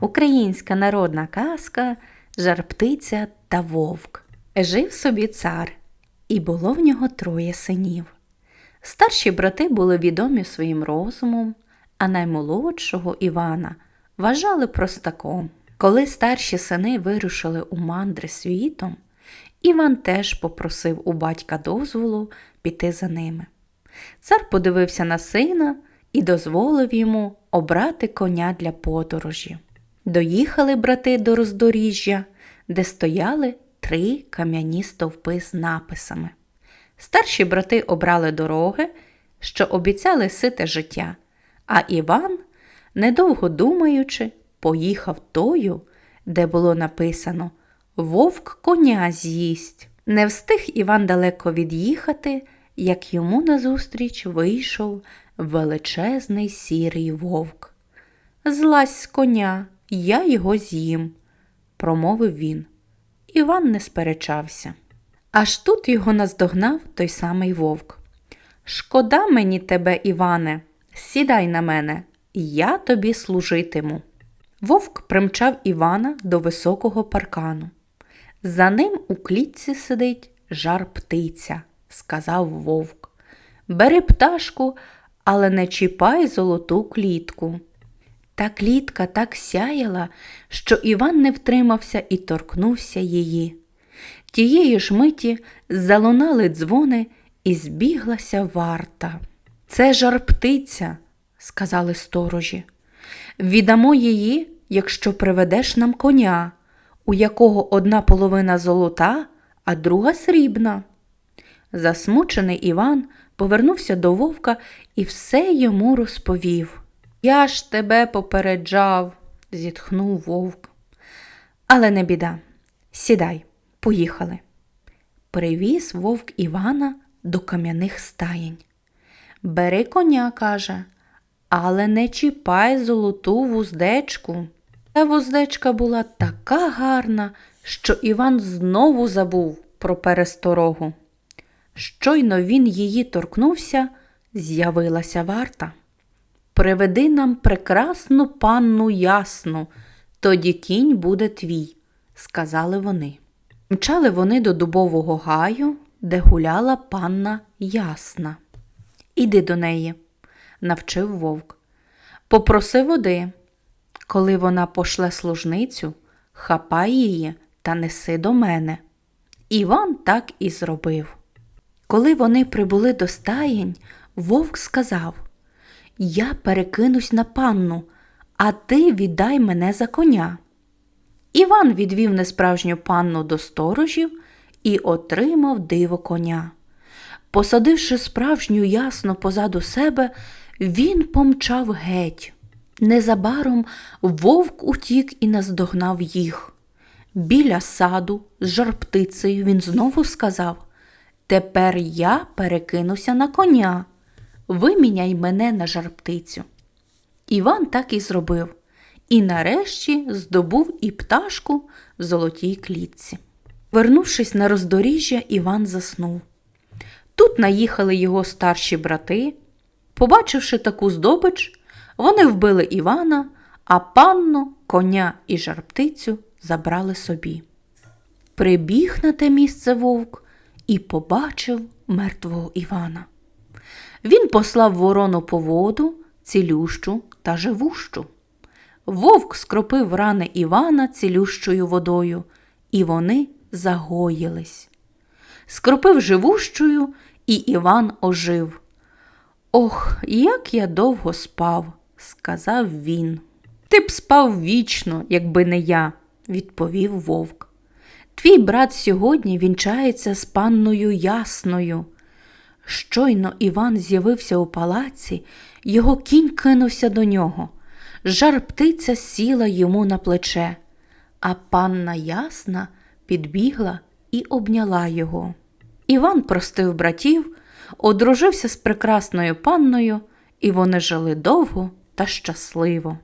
Українська народна казка Жар-птиця та вовк. Жив собі цар, і було в нього троє синів. Старші брати були відомі своїм розумом, а наймолодшого Івана вважали простаком. Коли старші сини вирушили у мандри світом, Іван теж попросив у батька дозволу піти за ними. Цар подивився на сина і дозволив йому обрати коня для подорожі. Доїхали брати до роздоріжжя, де стояли три кам'яні стовпи з написами. Старші брати обрали дороги, що обіцяли сите життя, а Іван, недовго думаючи, поїхав тою, де було написано Вовк коня з'їсть. Не встиг Іван далеко від'їхати, як йому назустріч вийшов величезний сірий вовк. Злазь з коня, я його з'їм, промовив він. Іван не сперечався. Аж тут його наздогнав той самий вовк. Шкода мені тебе, Іване, сідай на мене, я тобі служитиму. Вовк примчав Івана до високого паркану. За ним у клітці сидить жар птиця, сказав вовк. Бери пташку, але не чіпай золоту клітку. Та клітка так сяяла, що Іван не втримався і торкнувся її. Тієї ж миті залунали дзвони і збіглася варта. Це жар птиця, сказали сторожі. Віддамо її, якщо приведеш нам коня, у якого одна половина золота, а друга срібна. Засмучений Іван повернувся до вовка і все йому розповів. Я ж тебе попереджав, зітхнув вовк. Але не біда. Сідай, поїхали. Привіз вовк Івана до кам'яних стаєнь. Бери коня, каже, але не чіпай золоту вуздечку. Та вуздечка була така гарна, що Іван знову забув про пересторогу. Щойно він її торкнувся, з'явилася варта. Приведи нам прекрасну панну ясну, тоді кінь буде твій, сказали вони. Мчали вони до дубового гаю, де гуляла панна ясна. Іди до неї, навчив вовк. Попроси води. Коли вона пошле служницю, хапай її та неси до мене. Іван так і зробив. Коли вони прибули до стаєнь, вовк сказав Я перекинусь на панну, а ти віддай мене за коня. Іван відвів несправжню панну до сторожів і отримав диво коня. Посадивши справжню ясно позаду себе, він помчав геть. Незабаром вовк утік і наздогнав їх. Біля саду з жарптицею він знову сказав Тепер я перекинуся на коня. Виміняй мене на жарптицю. Іван так і зробив, і нарешті здобув і пташку в золотій клітці. Вернувшись на роздоріжжя, Іван заснув. Тут наїхали його старші брати. Побачивши таку здобич, вони вбили Івана, а панну, коня і жарптицю забрали собі. Прибіг на те місце вовк і побачив мертвого Івана. Він послав ворону по воду, цілющу та живущу. Вовк скропив рани Івана цілющою водою, і вони загоїлись. Скропив живущою, і Іван ожив. Ох, як я довго спав, сказав він. Ти б спав вічно, якби не я, відповів вовк. Твій брат сьогодні вінчається з панною ясною. Щойно Іван з'явився у палаці, його кінь кинувся до нього. Жар птиця сіла йому на плече, а панна ясна підбігла і обняла його. Іван простив братів, одружився з прекрасною панною, і вони жили довго та щасливо.